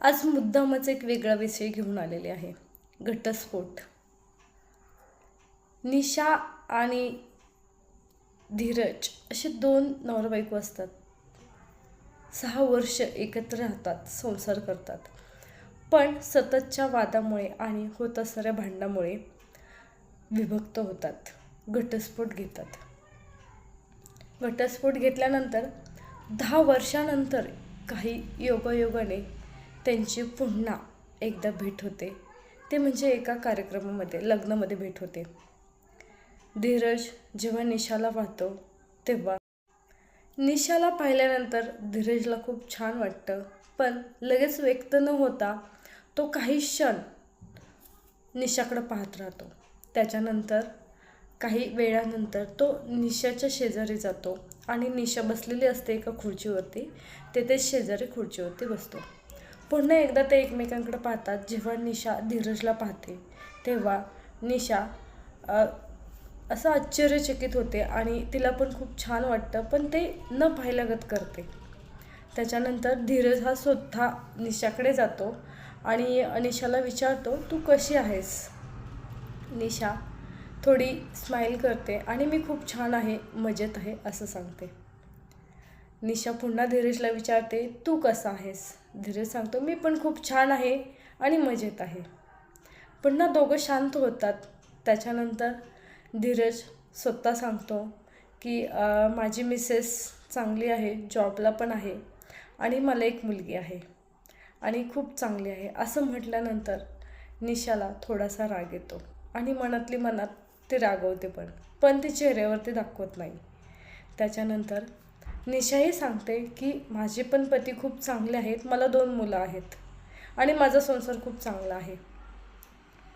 आज मुद्दामच एक वेगळा विषय घेऊन आलेले आहे. घटस्फोट. निशा आणि धीरज असे दोन नवरा बायको असतात. सहा वर्ष एकत्र राहतात संसार करतात. पण सततच्या वादामुळे आणि होत असणाऱ्या भांडणामुळे विभक्त होतात. घटस्फोट घेतात. घटस्फोट घेतल्यानंतर दहा वर्षानंतर काही योगायोगाने त्यांची पुन्हा एकदा भेट होते. ते म्हणजे एका कार्यक्रमामध्ये लग्नामध्ये भेट होते. धीरज जेव्हा निशाला पाहतो तेव्हा. निशाला पाहिल्यानंतर धीरजला खूप छान वाटतं पण लगेच व्यक्त न होता तो काही क्षण निशाकडं पाहत राहतो. त्याच्यानंतर काही वेळानंतर तो निशाच्या शेजारी जातो आणि निशा बसलेली असते एका खुर्चीवरती. तेथे शेजारी खुर्चीवरती बसतो. पुन्हा एकदा ते एकमेकांकडे पाहतात जेव्हा निशा धीरजला पाहते तेव्हा निशा असं आश्चर्यचकित होते आणि तिला पण खूप छान वाटतं पण ते न पाहिल्यागत करते. त्याच्यानंतर धीरज हा स्वतः निशाकडे जातो आणि निशाला विचारतो तू कशी आहेस? निशा थोडी स्माईल करते आणि मी खूप छान आहे मजेत आहे असं सांगते. निशा पुन्हा धीरजला विचारते तू कसा आहेस? धीरज सांगतो मी पण खूप छान आहे आणि मजेत आहे. पुन्हा दोघं शांत होतात. त्याच्यानंतर धीरज स्वतः सांगतो की माझी मिसेस चांगली आहे जॉबला पण आहे आणि मला एक मुलगी आहे आणि खूप चांगली आहे. असं म्हटल्यानंतर निशाला थोडासा राग येतो आणि मनातली मनात ते रागवते पण. पण ती चेहऱ्यावरती दाखवत नाही. त्याच्यानंतर निशाही सांगते की माझे पण पती खूप चांगले आहेत मला दोन मुलं आहेत आणि माझा संसार खूप चांगला आहे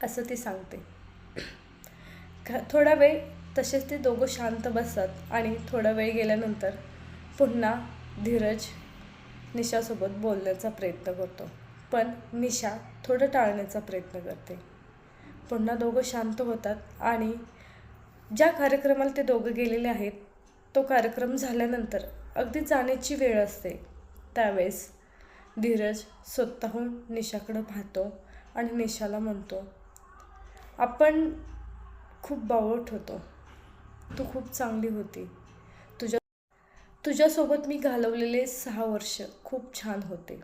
असं ती सांगते. थोडा वेळ तसेच ते दोघं शांत बसतात आणि थोडा वेळ गेल्यानंतर पुन्हा धीरज निशासोबत बोलण्याचा प्रयत्न करतो. पण निशा थोडं टाळण्याचा प्रयत्न करते. पुन्हा दोघं शांत होतात आणि ज्या कार्यक्रमाला ते दोघं गेलेले आहेत तो कार्यक्रम झाल्यानंतर अगदी जाण्याची वेळ असते. त्यावेळेस धीरज स्वतःहून निशाकडं पाहतो आणि निशाला म्हणतो आपण खूप बावट होतो. तू खूप चांगली होती. तुझ्या तुझ्यासोबत मी घालवलेले सहा वर्ष खूप छान होते.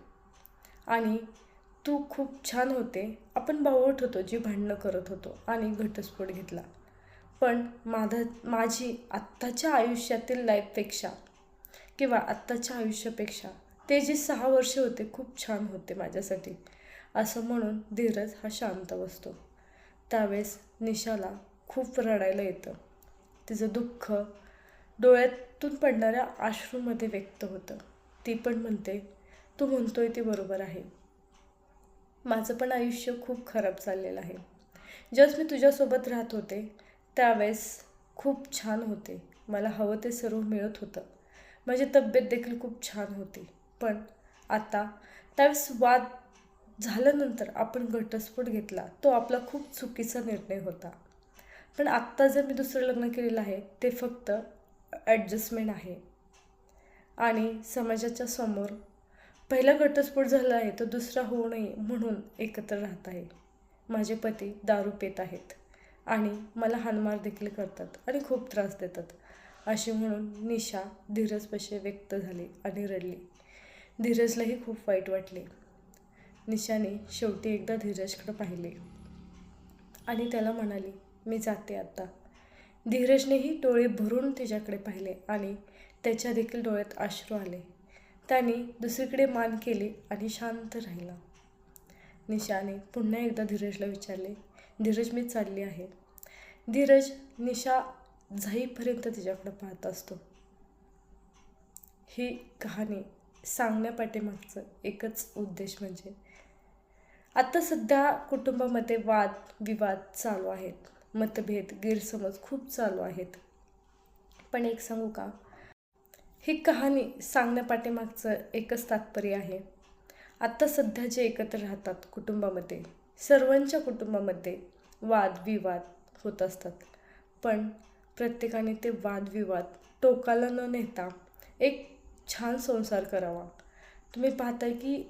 आणि तू खूप छान होते. आपण बावट होतो जी भांडणं करत होतो आणि घटस्फोट घेतला. पण माझं माझी आत्ताच्या आयुष्यातील लाईफपेक्षा किंवा आत्ताच्या आयुष्यापेक्षा ते जे सहा वर्षे होते खूप छान होते माझ्यासाठी. असं म्हणून धीरज हा शांत बसतो. त्यावेळेस निशाला खूप रडायला येतं. तिचं दुःख डोळ्यातून पडणाऱ्या आश्रूमध्ये व्यक्त होतं. ती पण म्हणते तू म्हणतोय ते बरोबर आहे. माझं पण आयुष्य खूप खराब चाललेलं आहे. जस्ट मी तुझ्यासोबत राहत होते त्यावेळेस खूप छान होते. मला हवं ते सर्व मिळत होतं. माझी तब्येत देखील खूप छान होती. पण आता त्यावेळेस वाद झाल्यानंतर आपण घटस्फोट घेतला. तो आपला खूप चुकीचा निर्णय होता. पण आत्ता जर मी दुसरं लग्न केलेलं आहे ते फक्त ॲडजस्टमेंट आहे. आणि समाजाच्या समोर पहिला घटस्फोट झाला आहे तो दुसरा होऊ नये म्हणून एकत्र राहत आहे. माझे पती दारू पेत आहेत. आणि मला हानमार देखील करतात आणि खूप त्रास देतात. अशी म्हणून निशा धीरजपाशी व्यक्त झाली आणि रडली. धीरजलाही खूप वाईट वाटले. निशाने शेवटी एकदा धीरजकडे पाहिले. आणि त्याला म्हणाली मी जाते आत्ता धीरजनेही डोळे भरून तिच्याकडे पाहिले आणि त्याच्या देखील डोळ्यात अश्रू आले. त्याने दुसरीकडे मान केली आणि शांत राहिला. निशाने पुन्हा एकदा धीरजला विचारले धीरज मी चालली आहे. धीरज निशा जाईपर्यंत तिच्याकडे पाहत असतो. ही कहाणी सांगण्यापाठीमागचं एकच उद्देश म्हणजे आत्ता सध्या कुटुंबामध्ये वाद विवाद चालू आहेत. मतभेद गैरसमज खूप चालू आहेत. पण एक सांगू का? ही कहाणी सांगण्यापाठीमागचं एकच तात्पर्य आहे. आत्ता सध्या जे एकत्र राहतात कुटुंबामध्ये सर्वांच्या कुटुंबामध्ये वादविवाद होत असतात. पण प्रत्येकाने ते वादविवाद टोकाला न नेता एक छान संसार करावा. तुम्ही पाहताय की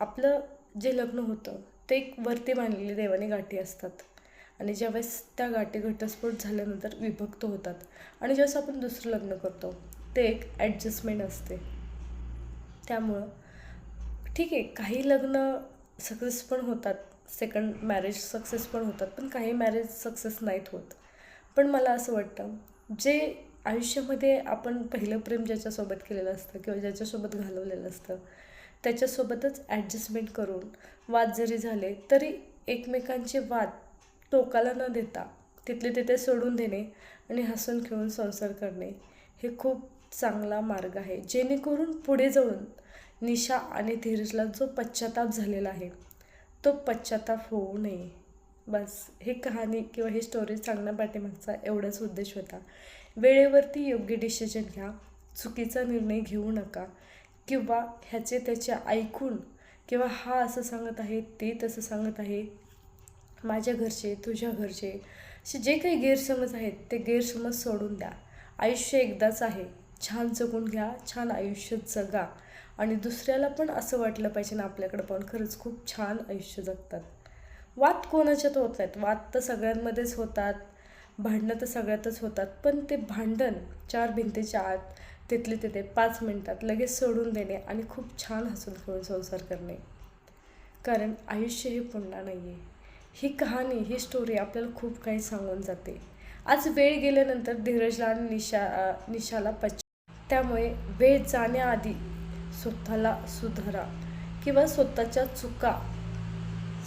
आपलं जे लग्न होतं ते एक वरती बांधलेली देवाने गाठी असतात. आणि ज्यावेळेस त्या गाठी घटस्फोट झाल्यानंतर विभक्त होतात. आणि ज्यावेळेस आपण दुसरं लग्न करतो ते एक ॲडजस्टमेंट असते. त्यामुळं ठीक आहे काही लग्न सक्सेस पण होतात सेकंड मॅरेज सक्सेस पण होतात पण काही मॅरेज सक्सेस नाहीत होत. पण मला असं वाटतं जे आयुष्यामध्ये आपण पहिलं प्रेम ज्याच्यासोबत केलेलं असतं किंवा ज्याच्यासोबत घालवलेलं असतं त्याच्यासोबतच ॲडजस्टमेंट करून वाद जरी झाले तरी एकमेकांचे वाद टोकाला न देता तिथले तिथे सोडून देणे आणि हसून खेळून संसार करणे हे खूप चांगला मार्ग आहे. जेणेकरून पुढे जाऊन निशा आणि धीरजला जो पश्चाताप झालेला आहे तो पश्चाताप होऊ नये. बस. ही कहाणी किंवा ही स्टोरी सांगण्या पाठीमागचा एवढाच उद्देश होता. वेळेवरती योग्य डिसिजन घ्या. चुकीचा निर्णय घेऊ नका. किंवा ह्याचे त्याचे ऐकून किंवा हा असं सांगत आहे ते तसं सांगत आहे. माझ्या घरचे तुझ्या घरचे. असे जे काही गैरसमज आहेत ते गैरसमज सोडून द्या. आयुष्य एकदाच आहे. छान जगून घ्या. छान आयुष्य जगा. आणि दुसऱ्याला पण असं वाटलं पाहिजे ना आपल्याकडं पण. खरंच खूप छान आयुष्य जगतात. वाद कोणाच्यात होत आहेत वाद तर सगळ्यांमध्येच होतात. भांडणं तर सगळ्यातच होतात. पण ते भांडण चार भिंतीच्या आत तिथले तिथे पाच मिनटात लगेच सोडून देणे आणि खूप छान हसून खेळून संसार करणे. कारण आयुष्य हे पुन्हा नाही आहे ही कहाणी ही स्टोरी आपल्याला खूप काही सांगून जाते. आज वेळ गेल्यानंतर धीरजला आणि निशा निशाला पच त्यामुळे वेळ जाण्याआधी स्वतःला सुधारा किंवा स्वतःच्या चुका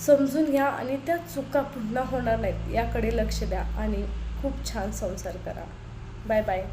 समजून घ्या आणि त्या चुका पुन्हा होणार नाहीत याकडे लक्ष द्या आणि खूप छान संसार करा. Bye bye.